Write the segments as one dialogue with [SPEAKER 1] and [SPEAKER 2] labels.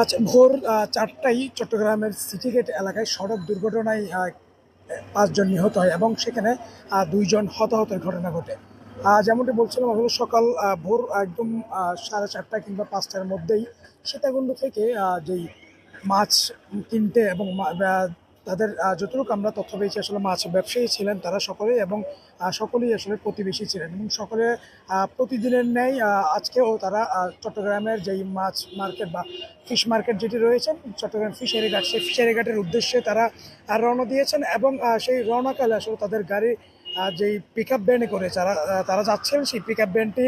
[SPEAKER 1] আজ ভোর চারটায় চট্টগ্রামের সিটি গেট এলাকায় সড়ক দুর্ঘটনায় পাঁচজন নিহত হয় এবং সেখানে দুইজন হতাহতের ঘটনা ঘটে। যেমনটি বলছিলাম, আসলে সকাল ভোর একদম সাড়ে চারটা কিংবা পাঁচটার মধ্যেই সীতাকুণ্ড থেকে যেই মাছ কিনতে এবং তাদের যতটুকু আমরা তথ্য পেয়েছি, আসলে মাছ ব্যবসায়ী ছিলেন তারা সকলেই এবং সকলেই আসলে প্রতিবেশী ছিলেন এবং সকলে প্রতিদিনের ন্যায় আজকেও তারা চট্টগ্রামের যেই মাছ মার্কেট বা ফিশ মার্কেট যেটি রয়েছেন চট্টগ্রাম ফিশারি ঘাট, সেই ফিশারি ঘাটের উদ্দেশ্যে তারা রওনা দিয়েছেন এবং সেই রওনাকালে আসলে তাদের গাড়ি যেই পিক আপ ভ্যানে করে যারা তারা যাচ্ছেন, সেই পিক আপ ভ্যানটি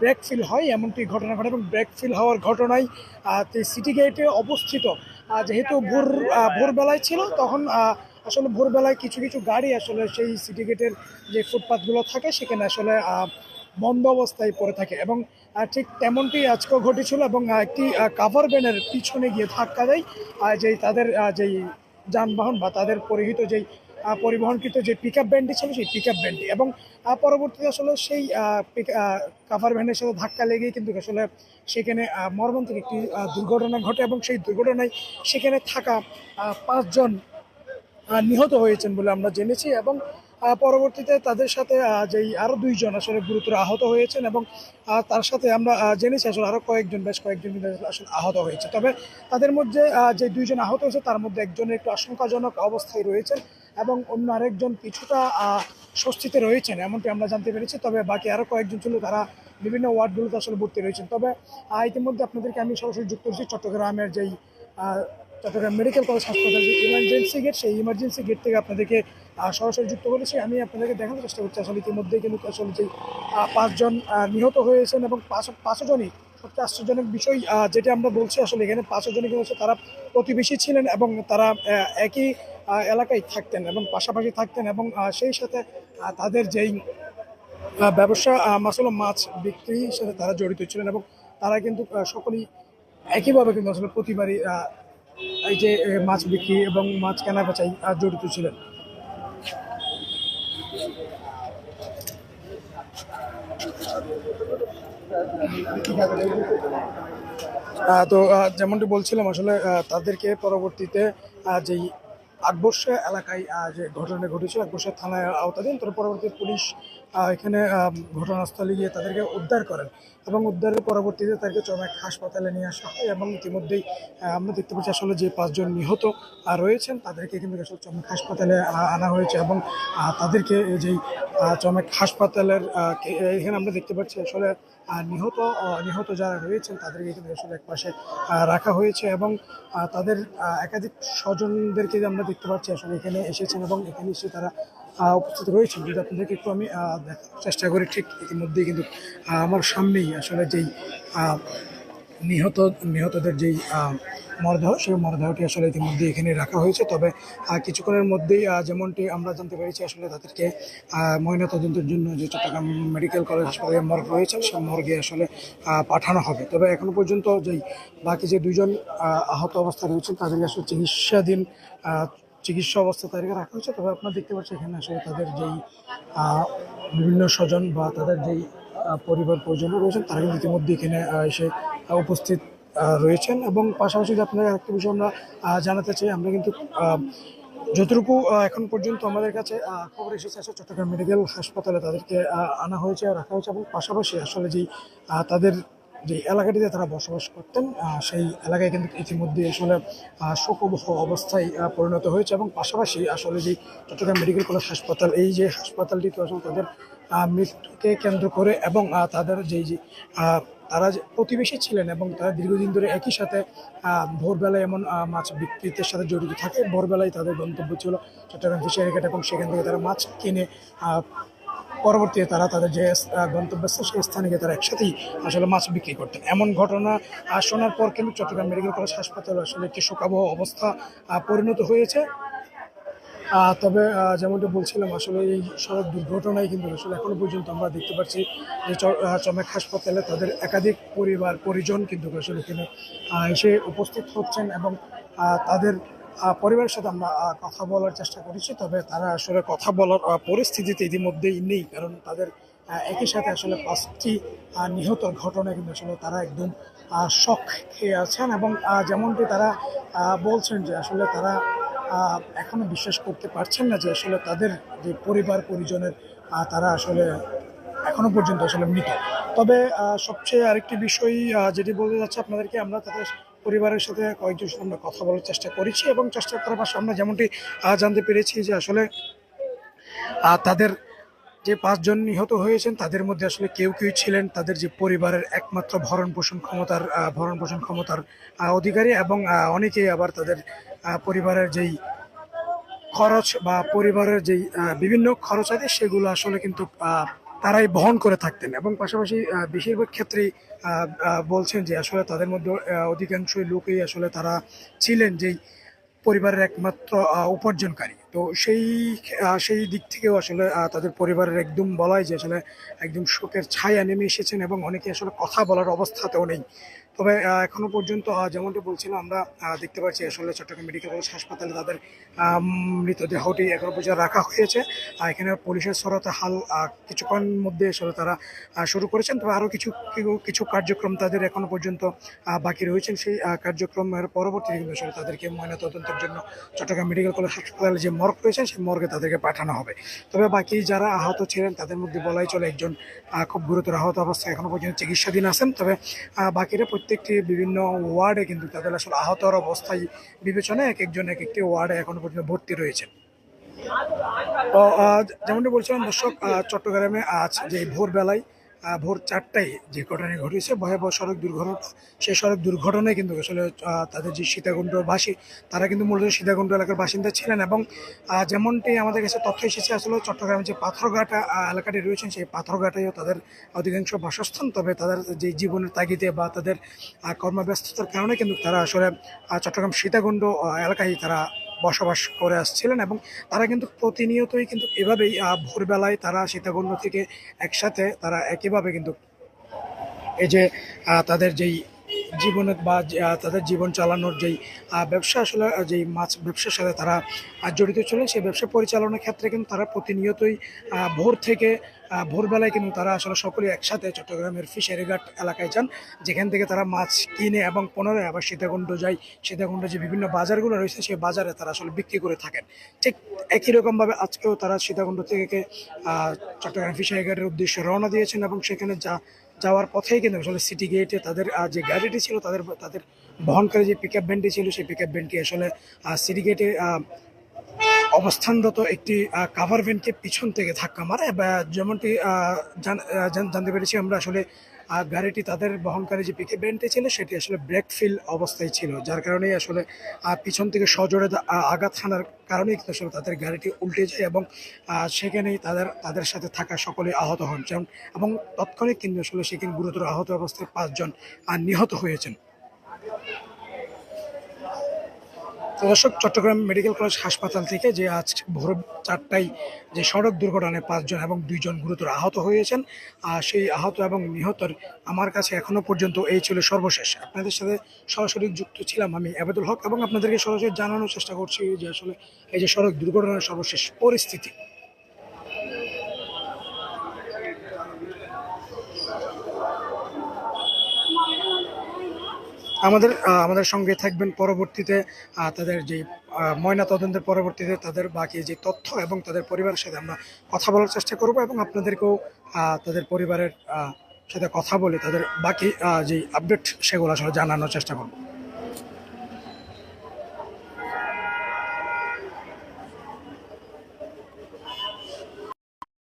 [SPEAKER 1] ব্রেক ফিল হয়, এমনটি ঘটনা ঘটে এবং ব্রেক ফিল হওয়ার ঘটনায় সিটি গেটে অবস্থিত যেহেতু ভোর ভোরবেলায় ছিল, তখন আসলে ভোরবেলায় কিছু কিছু গাড়ি আসলে সেই সিটি গেটের যে ফুটপাথগুলো থাকে, সেখানে আসলে বন্ধ অবস্থায় পড়ে থাকে। এবং ঠিক তেমনটি আজকেও ঘটেছিল এবং একটি কাভার ব্যানের পিছনে গিয়ে ধাক্কা দেয় যেই তাদের যেই যানবাহন বা তাদের পরিহিত যেই পরিবহনকৃত যে পিক আপ ভ্যানটি ছিল সেই পিক আপ ভ্যানটি এবং পরবর্তীতে আসলে সেই কাভার ভ্যানের সাথে ধাক্কা লেগেই কিন্তু আসলে সেখানে মর্মান্তিক একটি দুর্ঘটনা ঘটে এবং সেই দুর্ঘটনায় সেখানে থাকা পাঁচজন নিহত হয়েছেন বলে আমরা জেনেছি এবং পরবর্তীতে তাদের সাথে যেই আরও দুইজন আসলে গুরুতর আহত হয়েছেন এবং তার সাথে আমরা জেনেছি আসলে আরও কয়েকজন, বেশ কয়েকজন আসলে আহত হয়েছে। তবে তাদের মধ্যে যে দুইজন আহত হয়েছে তার মধ্যে একজনের একটু আশঙ্কাজনক অবস্থায় রয়েছেন। এবং অন্য আরেকজন কিছুটা স্বস্তিতে রয়েছেন, এমনটি আমরা জানতে পেরেছি। তবে বাকি আরও কয়েকজন ছিল তারা বিভিন্ন ওয়ার্ডগুলোতে আসলে ভর্তি রয়েছেন। তবে ইতিমধ্যে আপনাদেরকে আমি সরাসরি যুক্ত করছি চট্টগ্রামের যেই চট্টগ্রাম মেডিকেল কলেজ হাসপাতাল, যে ইমার্জেন্সি গেট সেই ইমার্জেন্সি গেট থেকে আপনাদেরকে সরাসরি যুক্ত করেছি। আমি আপনাদেরকে দেখানোর চেষ্টা করছি, আসলে ইতিমধ্যেই কিন্তু আসলে যে পাঁচজন নিহত হয়েছেন এবং পাঁচ, পাঁচজনই সবচেয়ে আশ্চর্যজনক বিষয় যেটা আমরা বলছি, আসলে এখানে পাঁচজনই কিন্তু হচ্ছে তারা প্রতিবেশী ছিলেন এবং তারা একই এলাকায় থাকতেন এবং পাশাপাশি থাকতেন এবং সেই সাথে তাদের যেই ব্যবসা মাসালো মাছ বিক্রির সাথে তারা জড়িত ছিলেন এবং তারা কিন্তু সকলেই একইভাবে কিন্তু আসলে প্রতিবারই এই যে মাছ বিক্রি এবং মাছ কেনা বেচাই জড়িত ছিলেন। তো যেমনটি বলছিলাম, আসলে তাদেরকে পরবর্তীতে যেই আকবর্ষা এলাকায় যে ঘটনা ঘটেছিল আকবর্ষা থানায় আওতাধীন তার পরবর্তী পুলিশ এখানে ঘটনাস্থলে গিয়ে তাদেরকে উদ্ধার করেন এবং উদ্ধারের পরবর্তীতে তাদেরকে চমেক হাসপাতালে নিয়ে আসা হয় এবং ইতিমধ্যেই আমরা দেখতে পাচ্ছি, আসলে যে পাঁচজন নিহত রয়েছেন, তাদেরকে কিন্তু আসলে চমেক হাসপাতালে আনা হয়েছে এবং তাদেরকে যেই চমেক হাসপাতালের এখানে আমরা দেখতে পাচ্ছি, আসলে নিহত নিহত যারা রয়েছেন তাদেরকে কিন্তু আসলে একপাশে রাখা হয়েছে এবং তাদের একাধিক স্বজনদেরকে আমরা দেখতে পাচ্ছি আসলে এখানে এসেছেন এবং এখানে এসে তারা উপস্থিত রয়েছেন। যদি আপনাদেরকে একটু আমি চেষ্টা করি, ঠিক ইতিমধ্যেই কিন্তু আমার সামনেই আসলে যেই নিহত নিহতদের যেই মরদেহ সেই মরদেহটি আসলে ইতিমধ্যে এখানে রাখা হয়েছে। তবে কিছুক্ষণের মধ্যেই যেমনটি আমরা জানতে পেরেছি আসলে তাদেরকে ময়নাতদন্তের জন্য যে চট্টগ্রাম মেডিকেল কলেজ হাসপাতালে মর্গ রয়েছে সেই মর্গে আসলে পাঠানো হবে। তবে এখনও পর্যন্ত যেই বাকি যে দুইজন আহ, আহত অবস্থায় রয়েছেন তাদেরকে আসলে চিকিৎসাধীন চিকিৎসা অবস্থা তাদেরকে রাখা হয়েছে। তবে আপনারা দেখতে পাচ্ছেন এখানে আসলে তাদের যেই বিভিন্ন স্বজন বা তাদের যেই পরিবার পরিজন রয়েছেন তারা কিন্তু ইতিমধ্যে এখানে এসে উপস্থিত রয়েছেন এবং পাশাপাশি আপনাদের একটা বিষয় আমরা জানাতে চাই, আমরা কিন্তু যতটুকু এখন পর্যন্ত আমাদের কাছে খবর এসেছে, আসলে চট্টগ্রাম মেডিকেল হাসপাতালে তাদেরকে আনা হয়েছে, রাখা হয়েছে এবং পাশাপাশি আসলে যেই তাদের যে এলাকাটিতে তারা বসবাস করতেন সেই এলাকায় কিন্তু ইতিমধ্যে আসলে শোকবহ অবস্থায় পরিণত হয়েছে এবং পাশাপাশি আসলে যে চট্টগ্রাম মেডিকেল কলেজ হাসপাতাল, এই যে হাসপাতালটি তো আসলে তাদের মৃত্যুকে কেন্দ্র করে এবং তাদের যেই যে তারা প্রতিবেশী ছিলেন এবং তারা দীর্ঘদিন ধরে একই সাথে ভোরবেলায় এমন মাছ বিক্রিতের সাথে জড়িত থাকে। ভোরবেলায় তাদের গন্তব্য ছিল চট্টগ্রাম ফিশারি ঘাট এবং সেখান থেকে তারা মাছ কিনে পরবর্তীতে তারা তাদের যে গন্তব্যস্থল সেই স্থানে গিয়ে তারা একসাথেই আসলে মাছ বিক্রি করতেন। এমন ঘটনা শোনার পর কিন্তু চট্টগ্রাম মেডিকেল কলেজ হাসপাতাল আসলে একটি শোকাবহ অবস্থা পরিণত হয়েছে। তবে যেমনটা বলছিলাম, আসলে এই সড়ক দুর্ঘটনায় কিন্তু আসলে এখনও পর্যন্ত আমরা দেখতে পাচ্ছি যে চমেক হাসপাতালে তাদের একাধিক পরিবার, পরিজন কিন্তু আসলে এখানে এসে উপস্থিত হচ্ছেন এবং তাদের পরিবারের সাথে আমরা কথা বলার চেষ্টা করেছি। তবে তারা আসলে কথা বলার পরিস্থিতিতে ইতিমধ্যেই নেই, কারণ তাদের একই সাথে আসলে পাঁচটি নিহত ঘটনায় কিন্তু আসলে তারা একদম শখ খেয়ে আছেন এবং যেমনটি তারা বলছেন যে আসলে তারা আহ, এখনও বিশ্বাস করতে পারছেন না যে আসলে তাদের যে পরিবার পরিজনের তারা আসলে এখনও পর্যন্ত আসলে মৃত। তবে সবচেয়ে আরেকটি বিষয় যেটি বলতে যাচ্ছে আপনাদেরকে আমরা তাদের পরিবারের সাথে কয়েকজন আমরা কথা বলার চেষ্টা করেছি এবং চেষ্টা করার পাশে আমরা যেমনটি জানতে পেরেছি যে আসলে তাদের যে পাঁচজন নিহত হয়েছেন, তাদের মধ্যে আসলে কেউ কেউ ছিলেন। তাদের যে পরিবারের একমাত্র ভরণ পোষণ ক্ষমতার ভরণ পোষণ ক্ষমতার অধিকারী এবং অনেকেই আবার তাদের পরিবারের যেই খরচ বা পরিবারের যেই বিভিন্ন খরচ আছে, সেগুলো আসলে কিন্তু তারাই বহন করে থাকতেন এবং পাশাপাশি বেশিরভাগ ক্ষেত্রেই বলছেন যে আসলে তাদের মধ্যে অধিকাংশই লোকই আসলে তারা ছিলেন যেই পরিবারের একমাত্র উপার্জনকারী। তো সেই সেই দিক থেকেও আসলে তাদের পরিবারের একদম বলাই যে আসলে একদম শোকের ছায়া নেমে এসেছেন এবং অনেকে আসলে কথা বলার অবস্থাতেও নেই। তবে এখনও পর্যন্ত যেমনটি বলছিলাম, আমরা দেখতে পাচ্ছি আসলে চট্টগ্রাম মেডিকেল কলেজ হাসপাতালে তাদের মৃতদেহটি এখনও পর্যন্ত রাখা হয়েছে। এখানে পুলিশের সরতে হাল কিছুক্ষণ মধ্যে আসলে তারা শুরু করেছেন। তবে আরও কিছু, কিছু- কার্যক্রম তাদের এখনও পর্যন্ত বাকি রয়েছেন। সেই কার্যক্রমের পরবর্তীতে কিন্তু আসলে তাদেরকে ময়নাতদন্তের জন্য চট্টগ্রাম মেডিকেল কলেজ হাসপাতালে যে মর্গ রয়েছেন, সেই মর্গে তাদেরকে পাঠানো হবে। তবে বাকি যারা আহত ছিলেন, তাদের মধ্যে বলাই চলে একজন খুব গুরুতর আহত অবস্থায় এখনও পর্যন্ত চিকিৎসাধীন আছেন। তবে বাকিরা প্রত্যেকটি বিভিন্ন ওয়ার্ডে কিন্তু তাদের আসলে আহতর অবস্থায় বিবেচনায় এক একজন এক একটি ওয়ার্ডে এখনও পর্যন্ত ভর্তি রয়েছেন। যেমনটি বলছিলাম, দর্শক চট্টগ্রামে আজ যে ভোরবেলায় ভোর চারটায় যে ঘটনা ঘটেছে, ভয়াবহ সড়ক দুর্ঘটনা, সেই সড়ক দুর্ঘটনায় কিন্তু আসলে তাদের যে সীতাকুণ্ডবাসী, তারা কিন্তু মূলত সীতাকুণ্ড এলাকার বাসিন্দা ছিলেন এবং যেমনটি আমাদের কাছে তথ্য এসেছে, আসলে চট্টগ্রামের যে পাথরঘাটা এলাকাটি রয়েছেন সেই পাথরঘাটায়ও তাদের অধিকাংশ বাসস্থান, তবে তাদের যে জীবনের তাগিদে বা তাদের কর্মব্যস্ততার কারণে কিন্তু তারা আসলে চট্টগ্রাম সীতাকুণ্ড এলাকায় তারা বসবাস করে আসছিলেন এবং তারা কিন্তু প্রতিনিয়তই কিন্তু এভাবেই ভোরবেলায় তারা সীতাকুণ্ড থেকে একসাথে তারা একইভাবে কিন্তু এই যে তাদের যেই জীবনের বা তাদের জীবন চালানোর যেই ব্যবসা আসলে যেই মাছ ব্যবসার সাথে তারা জড়িত ছিলেন সেই ব্যবসা পরিচালনার ক্ষেত্রে কিন্তু তারা প্রতিনিয়তই ভোর থেকে ভোরবেলায় কিন্তু তারা আসলে সকলে একসাথে চট্টগ্রামের ফিশারিঘাট এলাকায় যান, যেখান থেকে তারা মাছ কিনে এবং পুনরায় আবার সীতাকুণ্ড যায় সীতাকুণ্ড যে বিভিন্ন বাজারগুলো রয়েছে, সেই বাজারে তারা আসলে বিক্রি করে থাকেন। ঠিক একই রকমভাবে আজকেও তারা সীতাকুণ্ড থেকে চট্টগ্রাম ফিশারিঘাটের উদ্দেশ্যে রওনা দিয়েছেন এবং সেখানে যা যাওয়ার পথেই কিন্তু আসলে সিটি গেটে তাদের যে গাড়িটি ছিল, তাদের তাদের বহনকারী যে পিক আপ ভ্যানটি ছিল, সেই পিক আপ ভ্যানটি আসলে সিটি গেটে অবস্থানরত একটি কাভার ভ্যানকে পিছন থেকে ধাক্কা মারে। যেমনটি জানতে পেরেছি আমরা আসলে আহ, গাড়িটি তাদের বহনকারী যে পিকে ব্যান্ডটি ছিল সেটি আসলে ব্রেক ফিল অবস্থায় ছিল যার কারণেই আসলে পিছন থেকে সজোরে আঘাত হানার কারণেই কিন্তু আসলে তাদের গাড়িটি উল্টে যায় এবং সেখানেই তাদের তাদের সাথে থাকা সকলে আহত হন। যেমন এবং তৎক্ষণিক কিন্তু আসলে সেখানে গুরুতর আহত অবস্থায় পাঁচজন নিহত হয়েছেন। দর্শক চট্টগ্রাম মেডিকেল কলেজ হাসপাতাল থেকে যে আজ ভোর চারটায় যে সড়ক দুর্ঘটনায় পাঁচজন এবং দুইজন গুরুতর আহত হয়েছেন, আর সেই আহত এবং নিহতর আমার কাছে এখনও পর্যন্ত এই ছিল সর্বশেষ। আপনাদের সাথে সরাসরি যুক্ত ছিলাম আমি আবেদুল হক এবং আপনাদেরকে সরাসরি জানানোর চেষ্টা করছি যে আসলে এই যে সড়ক দুর্ঘটনার সর্বশেষ পরিস্থিতি। আমাদের আমাদের সঙ্গে থাকবেন পরবর্তীতে তাদের যে ময়না তদন্তের পরবর্তীতে তাদের বাকি যে তথ্য এবং তাদের পরিবারের সাথে আমরা কথা বলার চেষ্টা করব এবং আপনাদেরকেও তাদের পরিবারের সাথে কথা বলে তাদের বাকি যে আপডেট সেগুলো আসলে জানানোর চেষ্টা করব।